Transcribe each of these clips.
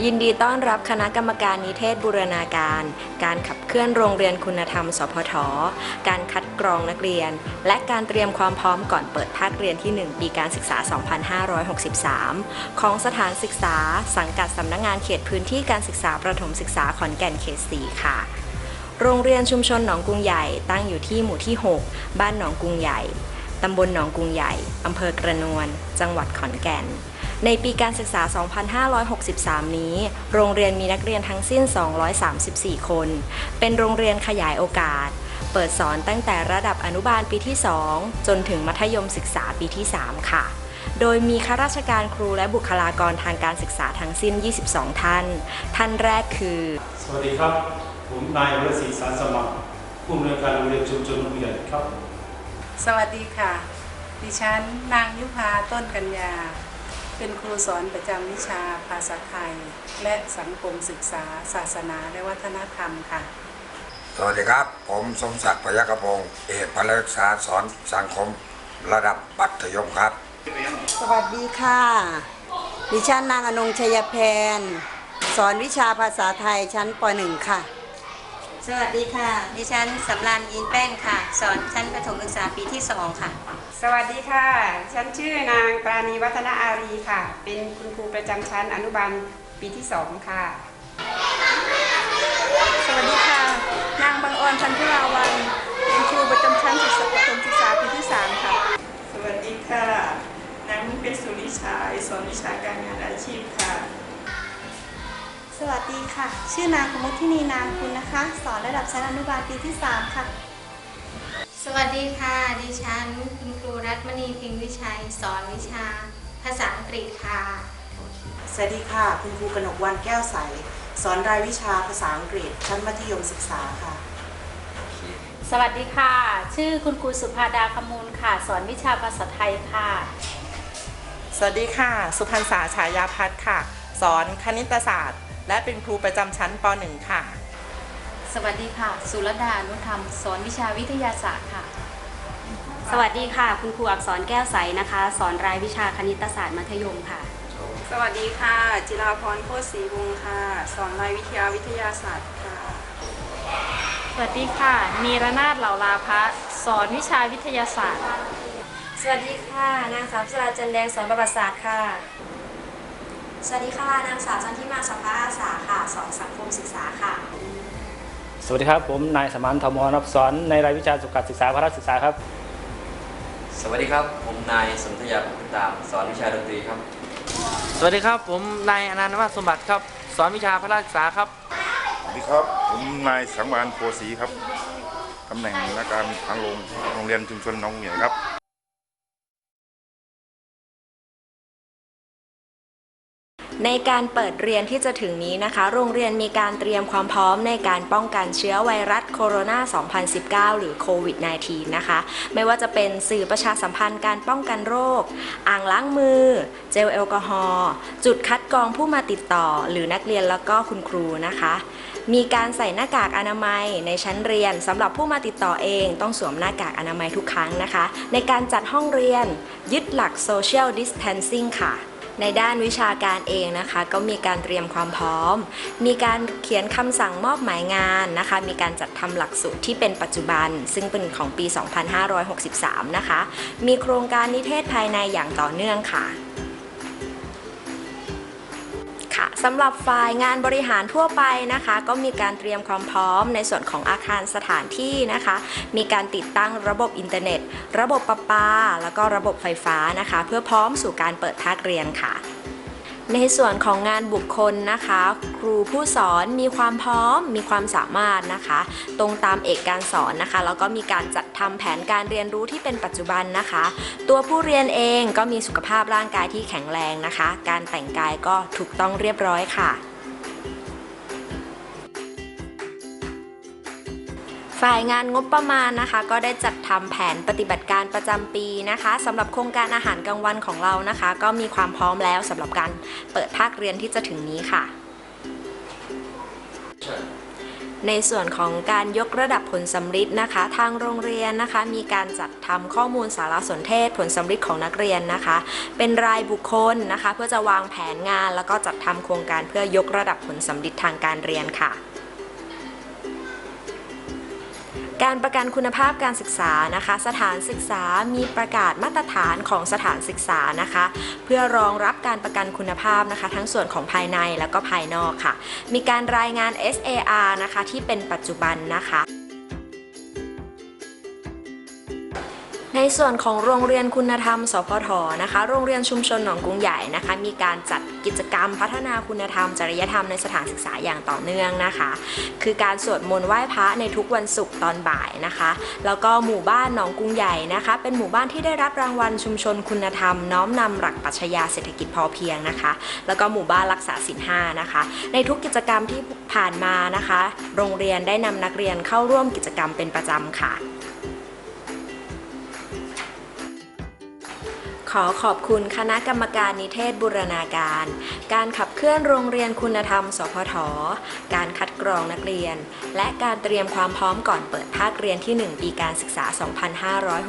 ยินดีต้อนรับคณะกรรมการนิเทศบูรณาการ การขับเคลื่อนโรงเรียนคุณธรรม สพท การคัดกรองนักเรียน และการเตรียมความพร้อมก่อนเปิดภาคเรียนที่ 1 ปีการศึกษา 2563 ของสถานศึกษา สังกัดสำนักงงานเขตพื้นที่การศึกษาประถมศึกษาขอนแก่นเขต 4 ค่ะ โรงเรียนชุมชนหนองกรุงใหญ่ตั้งอยู่ที่หมู่ที่ 6 บ้านหนองกรุงใหญ่ตำบลหนองกรุงใหญ่อำเภอกระนวลจังหวัดขอนแก่น ในปีการศึกษา 2563 นี้ โรงเรียนมีนักเรียนทั้งสิ้น 234 คน เป็นโรงเรียนขยายโอกาส เปิดสอนตั้งแต่ระดับอนุบาลปีที่ 2 จนถึงมัธยมศึกษาปีที่ 3 ค่ะ โดยมีข้าราชการครูและบุคลากรทางการศึกษาทั้งสิ้น 22 ท่าน ท่านแรกคือ สวัสดีครับ ผมนายวรศรีสารสมัครผู้อำนวยการโรงเรียนชุมชนโรงเรียนครับ สวัสดีค่ะ ดิฉันนางยุพาต้นกัญญา เป็นครูสอนประจำวิชาภาษาไทย และสังคมศึกษา ศาสนาและวัฒนธรรมค่ะ สวัสดีครับ ผมสมศักดิ์พยัคฆพงศ์เอกพละศึกษาสอนสังคมระดับมัธยมครับ สวัสดีค่ะ ดิฉันนางอนงชัยแพน สอนวิชาภาษาไทยชั้นป .1 ค่ะ สวัสดีค่ะ ดิฉันสำรานอินแป้นค่ะ สอนชั้นประถมศึกษาปีที่ 2 ค่ะ สวัสดีค่ะ ฉันชื่อนางปราณีวัฒนาอารีค่ะ เป็นคุณครูประจำชั้นอนุบาลปีที่2ค่ะ สวัสดีค่ะ นางบางออนพันธุราวัน เป็นครูประจำชั้นศึกษาประถมศึกษาปีที่3ค่ะ สวัสดีค่ะ นางมุกเป็นสุริชายสอนวิชาการงานอาชีพค่ะ สวัสดีค่ะ ชื่อนางกมุทินีนามคุณนะคะ สอนระดับชั้นอนุบาลปีที่3ค่ะ สวัสดีค่ะ ดิฉัน คุณครูรัตมณีเพิงวิชัย สอนวิชา ภาษาอังกฤษค่ะ สวัสดีค่ะ คุณครูกนกวันแก้วใส สอนรายวิชาภาษาอังกฤษ ชั้นมัธยมศึกษาค่ะ สวัสดีค่ะ ชื่อคุณครูสุภาดาคมูลค่ะ สอนวิชาภาษาไทยค่ะ สวัสดีค่ะ สุพรรณษาฉายาพัฒน์ค่ะ สอนคณิตศาสตร์ และเป็นครูประจำชั้นป .1 ค่ะ สวัสดีค่ะ สุรดานุธรรม สอนวิชาวิทยาศาสตร์ค่ะ สวัสดีค่ะ คุณครูอักษรแก้วใสนะคะ สอนรายวิชาคณิตศาสตร์มัธยมค่ะ สวัสดีค่ะ จิราพรโคตรศรีวงศ์ค่ะ สอนรายวิทยาวิทยาศาสตร์ค่ะ สวัสดีค่ะมีรนาถเหล่าลาภะสอนวิชาวิทยาศาสตร์ สวัสดีค่ะ นางสาวสราจันแดงสอนประวัติศาสตร์ค่ะ สวัสดีค่ะ นางสาวจันทิมาสัมภาอาสาค่ะ สอนสังคมศึกษาค่ะ สวัสดีครับ ผมนายสมานธรรมรับสอนในรายวิชาสุขศึกษาพระศึกษาครับ สวัสดีครับ ผมนายสนธยาพุทธตามสอนวิชาดนตรีครับ สวัสดีครับ ผมนายอนันต์วัฒน์สมบัติครับ สอนวิชาพระศึกษาครับ สวัสดีครับ ผมนายสังวานโพสีครับตำแหน่งนักการทางโรงโรงเรียนชุมชนหน้องเหนียวครับ ในการเปิดเรียนที่จะถึงนี้นะคะ โรงเรียนมีการเตรียมความพร้อมในการป้องกันเชื้อไวรัสโคโรนา 2019 หรือโควิด -19 นะคะ ไม่ว่าจะเป็นสื่อประชาสัมพันธ์การป้องกันโรค อ่างล้างมือ เจลแอลกอฮอล์ จุดคัดกรองผู้มาติดต่อ หรือนักเรียนแล้วก็คุณครูนะคะ มีการใส่หน้ากากอนามัยในชั้นเรียนสำหรับผู้มาติดต่อเองต้องสวมหน้ากากอนามัยทุกครั้งนะคะ ในการจัดห้องเรียนยึดหลัก Social Distancing ค่ะ ในด้านวิชาการเองนะคะ ก็มีการเตรียมความพร้อม มีการเขียนคำสั่งมอบหมายงานนะคะ มีการจัดทำหลักสูตรที่เป็นปัจจุบัน ซึ่งเป็นของปี 2563 นะคะ มีโครงการนิเทศภายในอย่างต่อเนื่องค่ะ ค่ะสำหรับฝ่ายงานบริหารทั่วไปนะคะ ก็มีการเตรียมความพร้อมในส่วนของอาคารสถานที่นะคะ มีการติดตั้งระบบอินเทอร์เน็ต ระบบประปา แล้วก็ระบบไฟฟ้านะคะ เพื่อพร้อมสู่การเปิดภาคเรียนค่ะ ในส่วนของงานบุคคลนะคะ ครูผู้สอนมีความพร้อม มีความสามารถนะคะ ตรงตามเอกการสอนนะคะแล้วก็มีการจัดทำแผนการเรียนรู้ที่เป็นปัจจุบันนะคะ ตัวผู้เรียนเองก็มีสุขภาพร่างกายที่แข็งแรงนะคะ การแต่งกายก็ถูกต้องเรียบร้อยค่ะ ฝ่ายงานงบประมาณนะคะ ก็ได้จัดทำแผนปฏิบัติการประจำปีนะคะสำหรับโครงการอาหารกลางวันของเรานะคะ ก็มีความพร้อมแล้วสำหรับการเปิดภาคเรียนที่จะถึงนี้ค่ะ ในส่วนของการยกระดับผลสำลิดนะคะ ทางโรงเรียนนะคะ มีการจัดทำข้อมูลสารสนเทศผลสำลิดของนักเรียนนะคะ เป็นรายบุคคลนะคะ เพื่อจะวางแผนงาน แล้วก็จัดทำโครงการเพื่อยกระดับผลสำลิดทางการเรียนค่ะ การประกันคุณภาพการศึกษานะคะ สถานศึกษามีประกาศมาตรฐานของสถานศึกษานะคะ เพื่อรองรับการประกันคุณภาพนะคะ ทั้งส่วนของภายในแล้วก็ภายนอกค่ะ มีการรายงาน SAR นะคะที่เป็นปัจจุบันนะคะ ส่วนของโรงเรียนคุณธรรม สพทนะคะ โรงเรียนชุมชนหนองกรุงใหญ่นะคะ มีการจัดกิจกรรมพัฒนาคุณธรรม จริยธรรมในสถานศึกษาอย่างต่อเนื่องนะคะ คือการสวดมนต์ไหว้พระในทุกวันศุกร์ตอนบ่ายนะคะ แล้วก็หมู่บ้านหนองกรุงใหญ่นะคะ เป็นหมู่บ้านที่ได้รับรางวัลชุมชนคุณธรรม น้อมนำหลักปรัชญาเศรษฐกิจพอเพียงนะคะ แล้วก็หมู่บ้านรักษาศีลห้านะคะ ในทุกกิจกรรมที่ผ่านมานะคะ โรงเรียนได้นำนักเรียนเข้าร่วมกิจกรรมเป็นประจำค่ะ ขอขอบคุณคณะกรรมการนิเทศบูรณาการ การขับเคลื่อนโรงเรียนคุณธรรม สพท การคัดกรองนักเรียน และการเตรียมความพร้อมก่อนเปิดภาคเรียนที่ 1 ปีการศึกษา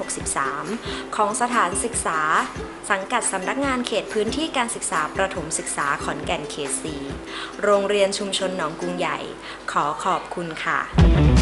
2563 ของสถานศึกษา สังกัดสำนักงานเขตพื้นที่การศึกษาประถมศึกษาขอนแก่นเขต4โรงเรียนชุมชนหนองกรุงใหญ่ ขอขอบคุณค่ะ